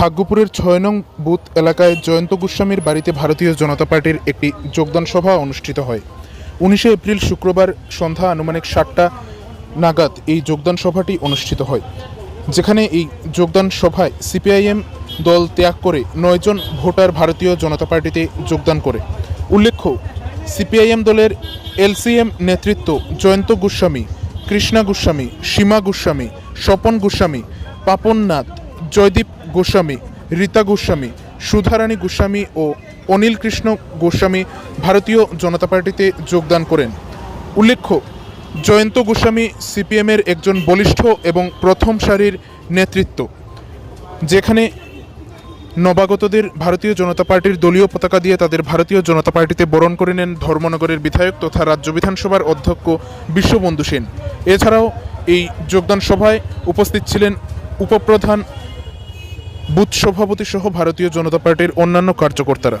ভাগ্যপুরের ছয় নং বুথ এলাকায় জয়ন্ত গোস্বামীর বাড়িতে ভারতীয় জনতা পার্টির একটি যোগদান সভা অনুষ্ঠিত হয়। উনিশে এপ্রিল শুক্রবার সন্ধ্যা আনুমানিক সাতটা নাগাদ এই যোগদান সভাটি অনুষ্ঠিত হয়। যেখানে এই যোগদান সভায় সিপিআইএম দল ত্যাগ করে নয়জন ভোটার ভারতীয় জনতা পার্টিতে যোগদান করে। উল্লেখ্য, সিপিআইএম দলের এলসিএম নেতৃত্ব জয়ন্ত গোস্বামী, কৃষ্ণা গোস্বামী, সীমা গোস্বামী, স্বপন গোস্বামী, পাপন নাথ জয়দীপ গোস্বামী, রীতা গোস্বামী সুধারানী গোস্বামী ও অনিল কৃষ্ণ গোস্বামী ভারতীয় জনতা পার্টিতে যোগদান করেন। উল্লেখ্য, জয়ন্ত গোস্বামী সিপিএমের একজন বলিষ্ঠ এবং প্রথম সারির নেতৃত্ব, যেখানে নবাগতদের ভারতীয় জনতা পার্টির দলীয় পতাকা দিয়ে তাদের ভারতীয় জনতা পার্টিতে বরণ করে নেন ধর্মনগরের বিধায়ক তথা রাজ্য বিধানসভার অধ্যক্ষ বিশ্ববন্ধু সেন। এছাড়াও এই যোগদান সভায় উপস্থিত ছিলেন উপপ্রধান বুথ সভাপতি সহ ভারতীয় জনতা পার্টির অন্যান্য কার্যকর্তারা।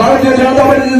ভারতীয় জনতা পার্টি